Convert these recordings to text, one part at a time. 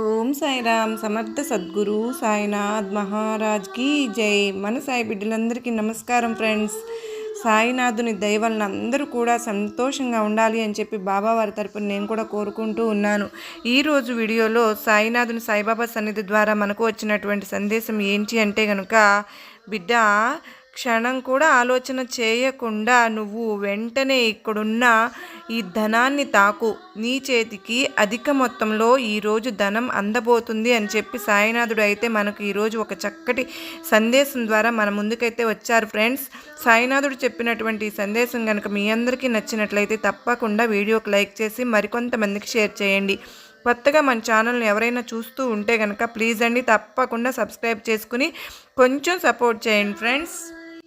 ఓం సాయిరామ్ సమర్థ సద్గురు సాయినాథ్ మహారాజ్కి జై. మన సాయి బిడ్డలందరికీ నమస్కారం ఫ్రెండ్స్. సాయినాథుని దయవలన అందరూ కూడా సంతోషంగా ఉండాలి అని చెప్పి బాబా వారి తరపున నేను కూడా కోరుకుంటూ ఉన్నాను. ఈరోజు వీడియోలో సాయినాథుని సాయిబాబా సన్నిధి ద్వారా మనకు వచ్చినటువంటి సందేశం ఏంటి అంటే కనుక బిడ్డ క్షణం కూడా ఆలోచన చేయకుండా నువ్వు వెంటనే ఇక్కడున్న ఈ ధనాన్ని తాకు. నీ చేతికి అధిక మొత్తంలో ఈరోజు ధనం అందబోతుంది అని చెప్పి సాయినాథుడు అయితే మనకు ఈరోజు ఒక చక్కటి సందేశం ద్వారా మన ముందుకైతే వచ్చారు ఫ్రెండ్స్. సాయినాథుడు చెప్పినటువంటి ఈ సందేశం కనుక మీ అందరికీ నచ్చినట్లయితే తప్పకుండా వీడియోకి లైక్ చేసి మరికొంతమందికి షేర్ చేయండి. కొత్తగా మన ఛానల్ని ఎవరైనా చూస్తూ ఉంటే కనుక ప్లీజ్ అండి తప్పకుండా సబ్స్క్రైబ్ చేసుకుని కొంచెం సపోర్ట్ చేయండి ఫ్రెండ్స్.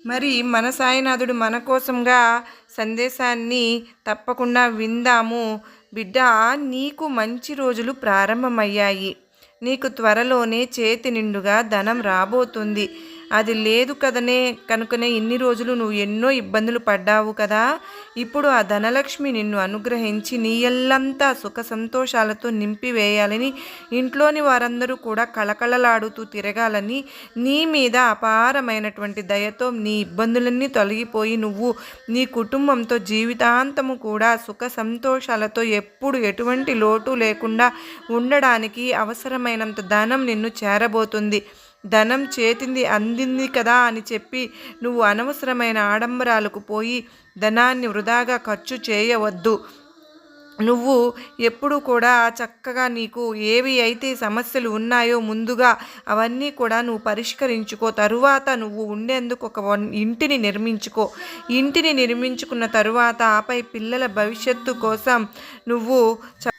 మరి మన సాయినాథుడు మన కోసంగా సందేశాన్ని తప్పకుండా విందాము. బిడ్డ నీకు మంచి రోజులు ప్రారంభమయ్యాయి. నీకు త్వరలోనే చేతి నిండుగా ధనం రాబోతుంది. అది లేదు కదనే. కనుకనే ఇన్ని రోజులు నువ్వు ఎన్నో ఇబ్బందులు పడ్డావు కదా. ఇప్పుడు ఆ ధనలక్ష్మి నిన్ను అనుగ్రహించి నీ ఎల్లంతా సుఖ సంతోషాలతో నింపివేయాలని ఇంట్లోని వారందరూ కూడా కళకళలాడుతూ తిరగాలని నీ మీద అపారమైనటువంటి దయతో నీ ఇబ్బందులన్నీ తొలగిపోయి నువ్వు నీ కుటుంబంతో జీవితాంతము కూడా సుఖ సంతోషాలతో ఎప్పుడు ఎటువంటి లోటు లేకుండా ఉండడానికి అవసరమైనంత ధనం నిన్ను చేరబోతుంది. ధనం చేతింది అందింది కదా అని చెప్పి నువ్వు అనవసరమైన ఆడంబరాలకు పోయి ధనాన్ని వృధాగా ఖర్చు చేయవద్దు. నువ్వు ఎప్పుడు కూడా చక్కగా నీకు ఏవి అయితే సమస్యలు ఉన్నాయో ముందుగా అవన్నీ కూడా నువ్వు పరిష్కరించుకో. తరువాత నువ్వు ఉండేందుకు ఒక ఇంటిని నిర్మించుకో. ఇంటిని నిర్మించుకున్న తరువాత ఆపై పిల్లల భవిష్యత్తు కోసం నువ్వు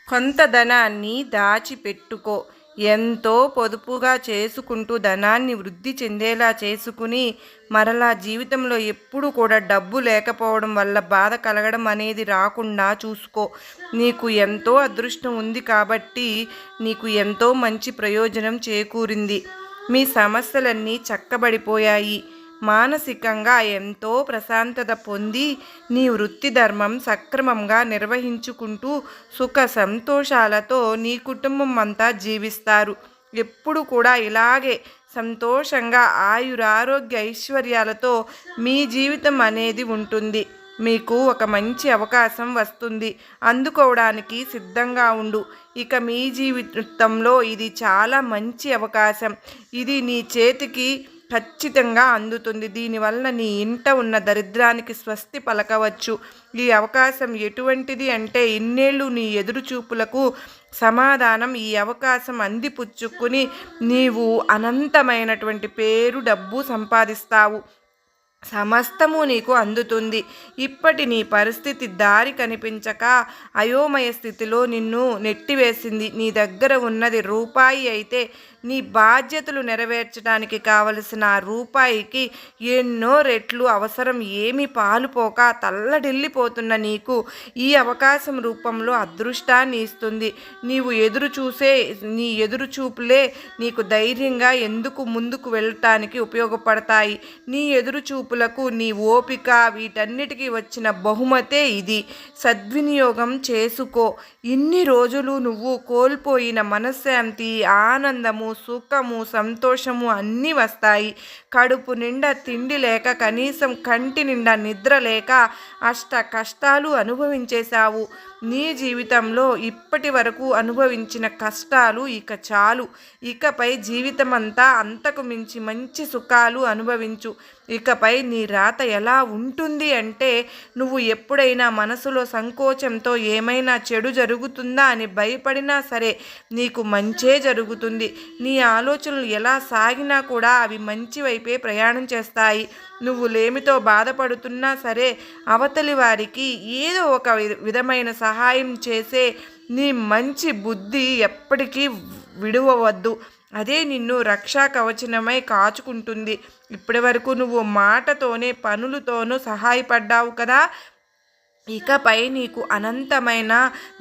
కొంత ధనాన్ని దాచిపెట్టుకో. ఎంతో పొదుపుగా చేసుకుంటూ ధనాన్ని వృద్ధి చెందేలా చేసుకుని మరలా జీవితంలో ఎప్పుడు కూడా డబ్బు లేకపోవడం వల్ల బాధ కలగడం అనేది రాకుండా చూసుకో. నీకు ఎంతో అదృష్టం ఉంది కాబట్టి నీకు ఎంతో మంచి ప్రయోజనం చేకూరింది. మీ సమస్యలన్నీ చక్కబడిపోయాయి. మానసికంగా ఎంతో ప్రశాంతత పొంది నీ వృత్తి ధర్మం సక్రమంగా నిర్వహించుకుంటూ సుఖ సంతోషాలతో నీ కుటుంబం అంతా జీవిస్తారు. ఎప్పుడు కూడా ఇలాగే సంతోషంగా ఆయురారోగ్య ఐశ్వర్యాలతో మీ జీవితం అనేది ఉంటుంది. మీకు ఒక మంచి అవకాశం వస్తుంది. అందుకోవడానికి సిద్ధంగా ఉండు. ఇక మీ జీవితంలో ఇది చాలా మంచి అవకాశం. ఇది నీ చేతికి ఖచ్చితంగా అందుతుంది. దీనివల్ల నీ ఇంట ఉన్న దరిద్రానికి స్వస్తి పలకవచ్చు. ఈ అవకాశం ఎటువంటిది అంటే ఇన్నేళ్ళు నీ ఎదురుచూపులకు సమాధానం ఈ అవకాశం అందిపుచ్చుకుని నీవు అనంతమైనటువంటి పేరు డబ్బు సంపాదిస్తావు. సమస్తము నీకు అందుతుంది. ఇప్పటి నీ పరిస్థితి దారి కనిపించక అయోమయ స్థితిలో నిన్ను నెట్టివేసింది. నీ దగ్గర ఉన్నది రూపాయి అయితే నీ బాధ్యతలు నెరవేర్చడానికి కావలసిన రూపాయికి ఎన్నో రెట్లు అవసరం. ఏమి పాలుపోక తల్లడిల్లిపోతున్న నీకు ఈ అవకాశం రూపంలో అదృష్టాన్ని ఇస్తుంది. నీవు ఎదురు చూసే నీ ఎదురు చూపులే నీకు ధైర్యంగా ఎందుకు ముందుకు వెళ్ళటానికి ఉపయోగపడతాయి. నీ ఎదురు చూపు చూపులకు నీ ఓపిక వీటన్నిటికీ వచ్చిన బహుమతే ఇది. సద్వినియోగం చేసుకో. ఇన్ని రోజులు నువ్వు కోల్పోయిన మనశ్శాంతి ఆనందము సుఖము సంతోషము అన్నీ వస్తాయి. కడుపు నిండా తిండి లేక కనీసం కంటి నిండా నిద్ర లేక అష్ట కష్టాలు అనుభవించేశావు. నీ జీవితంలో ఇప్పటి వరకు అనుభవించిన కష్టాలు ఇక చాలు. ఇకపై జీవితమంతా అంతకు మించి మంచి సుఖాలు అనుభవించు. ఇకపై నీ రాత ఎలా ఉంటుంది అంటే నువ్వు ఎప్పుడైనా మనసులో సంకోచంతో ఏమైనా చెడు జరుగుతుందా అని భయపడినా సరే నీకు మంచే జరుగుతుంది. నీ ఆలోచనలు ఎలా సాగినా కూడా అవి మంచి వైపే ప్రయాణం చేస్తాయి. నువ్వు లేమితో బాధపడుతున్నా సరే అవతలి వారికి ఏదో ఒక విధమైన సహాయం చేసే నీ మంచి బుద్ధి ఎప్పటికీ విడువవద్దు. అదే నిన్ను రక్షా కవచనమై కాచుకుంటుంది. ఇప్పటి వరకు నువ్వు మాటతోనే పనులతోనూ సహాయపడ్డావు కదా. ఇకపై నీకు అనంతమైన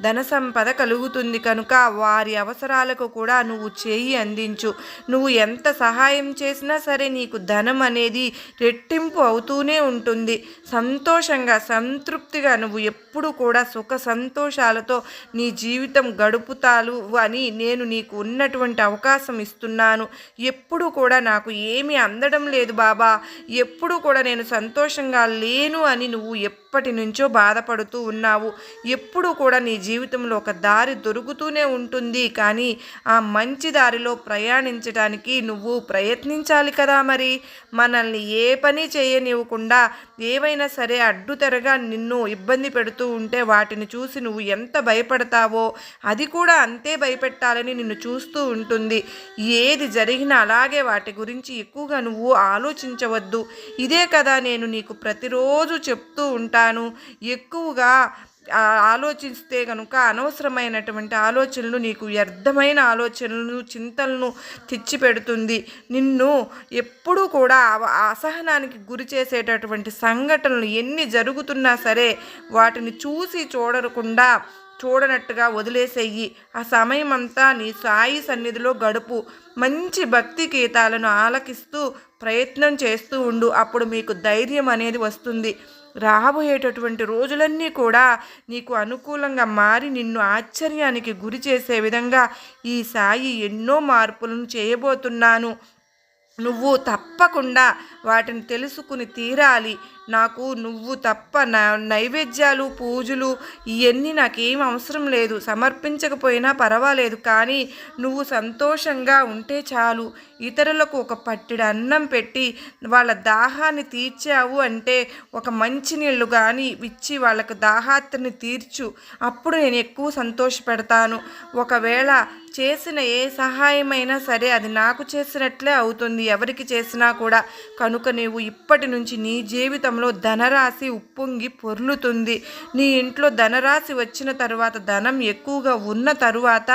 ధన సంపద కలుగుతుంది కనుక వారి అవసరాలకు కూడా నువ్వు చేయి అందించు. నువ్వు ఎంత సహాయం చేసినా సరే నీకు ధనం అనేది రెట్టింపు అవుతూనే ఉంటుంది. సంతోషంగా సంతృప్తిగా నువ్వు ఎప్పుడు కూడా సుఖ సంతోషాలతో నీ జీవితం గడుపుతాలు అని నేను నీకు ఉన్నటువంటి అవకాశం ఇస్తున్నాను. ఎప్పుడు కూడా నాకు ఏమీ అందడం లేదు బాబా. ఎప్పుడు కూడా నేను సంతోషంగా లేను అని నువ్వు ఎప్పటి నుంచో బాధపడుతూ ఉన్నావు. ఎప్పుడు కూడా నీ జీవితంలో ఒక దారి దొరుకుతూనే ఉంటుంది. కానీ ఆ మంచి దారిలో ప్రయాణించడానికి నువ్వు ప్రయత్నించాలి కదా మరి. మనల్ని ఏ పని చేయనివ్వకుండా ఏవైనా సరే అడ్డుతెరగా నిన్ను ఇబ్బంది పెడుతూ ఉంటే వాటిని చూసి నువ్వు ఎంత భయపడతావో అది కూడా అంతే భయపెట్టాలని నిన్ను చూస్తూ ఉంటుంది. ఏది జరిగినా అలాగే వాటి గురించి ఎక్కువగా నువ్వు ఆలోచించవద్దు. ఇదే కదా నేను నీకు ప్రతిరోజు చెప్తూ ఉంటాను. ఎక్కువగా ఆలోచిస్తే కనుక అనవసరమైనటువంటి ఆలోచనలు నీకు వ్యర్థమైన ఆలోచనలను చింతలను తెచ్చిపెడుతుంది. నిన్ను ఎప్పుడూ కూడా అసహనానికి గురి చేసేటటువంటి సంఘటనలు ఎన్ని జరుగుతున్నా సరే వాటిని చూసి చూడకుండా చూడనట్టుగా వదిలేసేయి. ఆ సమయం అంతా నీ సాయి సన్నిధిలో గడుపు. మంచి భక్తి గీతాలను ఆలకిస్తూ ప్రయత్నం చేస్తూ ఉండు. అప్పుడు మీకు ధైర్యం అనేది వస్తుంది. రాబోయేటటువంటి రోజులన్నీ కూడా నీకు అనుకూలంగా మారి నిన్ను ఆశ్చర్యానికి గురి చేసే విధంగా ఈ సాయి ఎన్నో మార్పులను చేయబోతున్నాను. నువ్వు తప్పకుండా వాటిని తెలుసుకుని తీరాలి. నాకు నువ్వు తప్ప నైవేద్యాలు పూజలు ఇవన్నీ నాకేం అవసరం లేదు. సమర్పించకపోయినా పర్వాలేదు. కానీ నువ్వు సంతోషంగా ఉంటే చాలు. ఇతరులకు ఒక పట్టిడ అన్నం పెట్టి వాళ్ళ దాహాన్ని తీర్చావు అంటే ఒక మంచి నీళ్ళు కానీ ఇచ్చి వాళ్ళకు దాహాత్రిని తీర్చు. అప్పుడు నేను ఎక్కువ సంతోషపెడతాను. ఒకవేళ చేసిన ఏ సహాయమైనా సరే అది నాకు చేసినట్లే అవుతుంది. ఎవరికి చేసినా కూడా కను కనుక నీవు ఇప్పటి నుంచి నీ జీవితంలో ధనరాశి ఉప్పొంగి పొర్లుతుంది. నీ ఇంట్లో ధనరాశి వచ్చిన తరువాత ధనం ఎక్కువగా ఉన్న తరువాత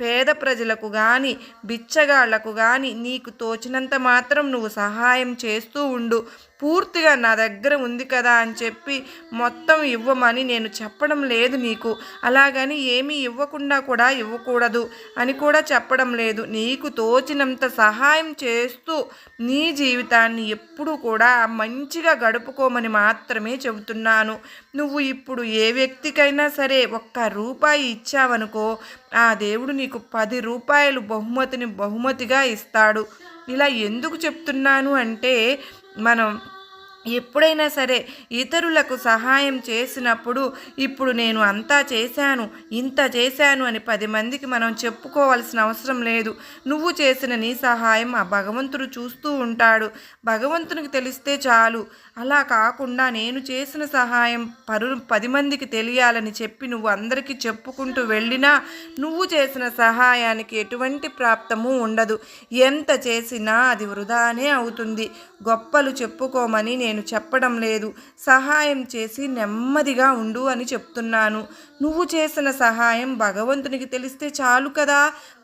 పేద ప్రజలకు కానీ బిచ్చగాళ్ళకు కానీ నీకు తోచినంత మాత్రం నువ్వు సహాయం చేస్తూ ఉండు. పూర్తిగా నా దగ్గర ఉంది కదా అని చెప్పి మొత్తం ఇవ్వమని నేను చెప్పడం లేదు నీకు. అలాగని ఏమీ ఇవ్వకుండా కూడా ఇవ్వకూడదు అని కూడా చెప్పడం లేదు. నీకు తోచినంత సహాయం చేస్తూ నీ జీవితాన్ని ఎప్పుడూ కూడా మంచిగా గడుపుకోమని మాత్రమే చెబుతున్నాను. నువ్వు ఇప్పుడు ఏ వ్యక్తికైనా సరే ఒక్క రూపాయి ఇచ్చావనుకో ఆ దేవుడు నీకు పది రూపాయలు బహుమతిని బహుమతిగా ఇస్తాడు. ఇలా ఎందుకు చెప్తున్నాను అంటే మనం ఎప్పుడైనా సరే ఇతరులకు సహాయం చేసినప్పుడు ఇప్పుడు నేను అంతా చేశాను ఇంత చేశాను అని పది మందికి మనం చెప్పుకోవాల్సిన అవసరం లేదు. నువ్వు చేసిన నీ సహాయం ఆ భగవంతుడు చూస్తూ ఉంటాడు. భగవంతునికి తెలిస్తే చాలు. అలా కాకుండా నేను చేసిన సహాయం పరు పది మందికి తెలియాలని చెప్పి నువ్వు అందరికీ చెప్పుకుంటూ వెళ్ళినా నువ్వు చేసిన సహాయానికి ఎటువంటి ప్రాప్తము ఉండదు. ఎంత చేసినా అది వృధానే అవుతుంది. గొప్పలు చెప్పుకోమని నేను నేను చెప్పడం లేదు. సహాయం చేసి నెమ్మదిగా ఉండు అని చెప్తున్నాను. నువ్వు చేసిన సహాయం భగవంతునికి తెలిస్తే చాలు కదా.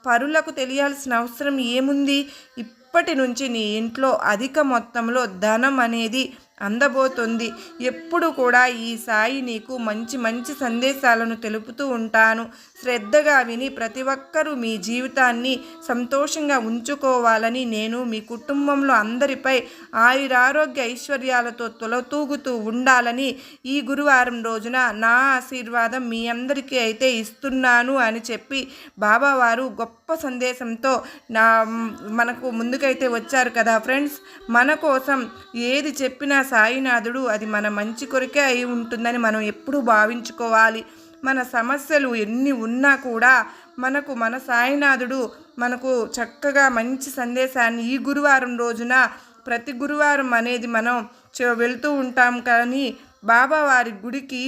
పరులకు తెలియాల్సిన అవసరం ఏముంది? ఇప్పటి నుంచి నీ ఇంట్లో అధిక మొత్తంలో ధనం అనేది అందబోతుంది. ఎప్పుడు కూడా ఈ సాయి నీకు మంచి మంచి సందేశాలను తెలుపుతూ ఉంటాను. శ్రద్ధగా విని ప్రతి ఒక్కరూ మీ జీవితాన్ని సంతోషంగా ఉంచుకోవాలని నేను మీ కుటుంబంలో అందరిపై ఆయురారోగ్య ఐశ్వర్యాలతో తొలతూగుతూ ఉండాలని ఈ గురువారం రోజున నా ఆశీర్వాదం మీ అందరికీ అయితే ఇస్తున్నాను అని చెప్పి బాబావారు గొప్ప సందేశంతో నా మనకు ముందుకైతే వచ్చారు కదా ఫ్రెండ్స్. మన కోసం ఏది చెప్పినా సాయినాథుడు అది మన మంచి కొరకే అయి ఉంటుందని మనం ఎప్పుడూ భావించుకోవాలి. మన సమస్యలు ఎన్ని ఉన్నా కూడా మనకు మన సాయినాథుడు మనకు చక్కగా మంచి సందేశాన్ని ఈ గురువారం రోజున ప్రతి గురువారం అనేది మనం వెళ్తూ ఉంటాం. కానీ బాబా వారి గుడికి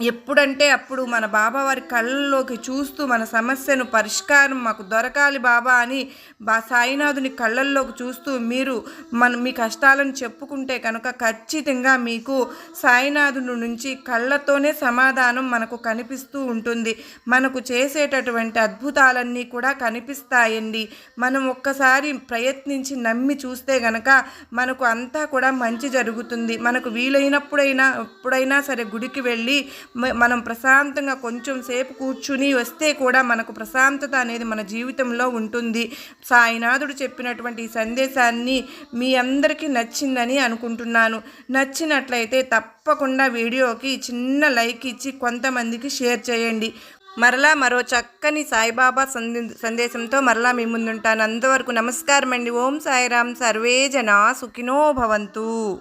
ఎప్పుడంటే అప్పుడు మన బాబా వారి కళ్ళల్లోకి చూస్తూ మన సమస్యను పరిష్కారం మాకు దొరకాలి బాబా అని బా సాయినాథుని కళ్ళల్లోకి చూస్తూ మీరు మన మీ కష్టాలను చెప్పుకుంటే కనుక ఖచ్చితంగా మీకు సాయినాథుని నుంచి కళ్ళతోనే సమాధానం మనకు కనిపిస్తూ ఉంటుంది. మనకు చేసేటటువంటి అద్భుతాలన్నీ కూడా కనిపిస్తాయండి. మనం ఒక్కసారి ప్రయత్నించి నమ్మి చూస్తే గనక మనకు అంతా కూడా మంచి జరుగుతుంది. మనకు వీలైనప్పుడైనా ఎప్పుడైనా సరే గుడికి వెళ్ళి మనం ప్రశాంతంగా కొంచెం సేపు కూర్చుని వస్తే కూడా మనకు ప్రశాంతత అనేది మన జీవితంలో ఉంటుంది. సాయినాథుడు చెప్పినటువంటి ఈ సందేశాన్ని మీ అందరికీ నచ్చిందని అనుకుంటున్నాను. నచ్చినట్లయితే తప్పకుండా వీడియోకి చిన్న లైక్ ఇచ్చి కొంతమందికి షేర్ చేయండి. మరలా మరో చక్కని సాయిబాబా సంది సందేశంతో మరలా మీ ముందుంటాను. అంతవరకు నమస్కారం అండి ఓం సాయిరామ్. సర్వే జనా సుఖినో భవంతు.